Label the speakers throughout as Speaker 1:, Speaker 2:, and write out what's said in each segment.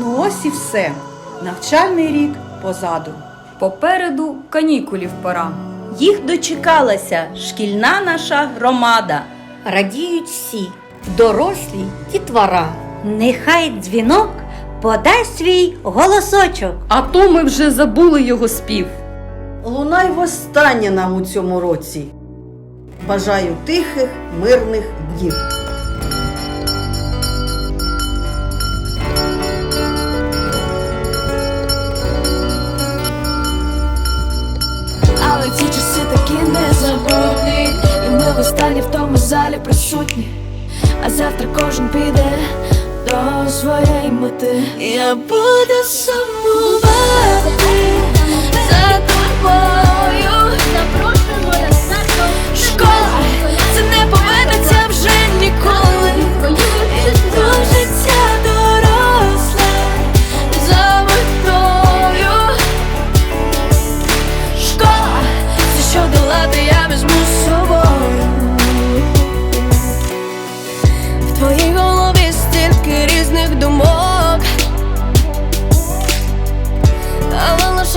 Speaker 1: Ну ось і все. Навчальний рік позаду.
Speaker 2: Попереду канікулів пора.
Speaker 3: Їх дочекалася шкільна наша громада.
Speaker 4: Радіють всі, дорослі дітвора. Нехай дзвінок подасть свій голосочок.
Speaker 2: А то ми вже забули його спів.
Speaker 5: Лунай востаннє нам у цьому році. Бажаю тихих, мирних днів.
Speaker 6: Залі присутні А завтра кожен піде до своєї мети. Я буду сумувати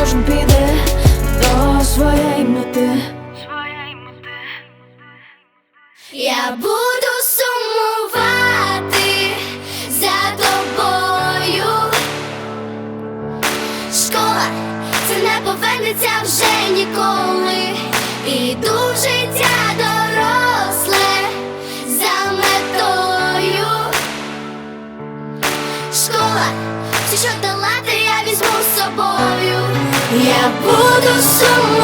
Speaker 6: кожен піде до своєї мети.
Speaker 7: Я буду сумувати за тобою. Школа це не повернеться вже ніколи. Іду в життя доросле за метою. Школа, все, що долати, я візьму з собою.
Speaker 6: Я буду сумувати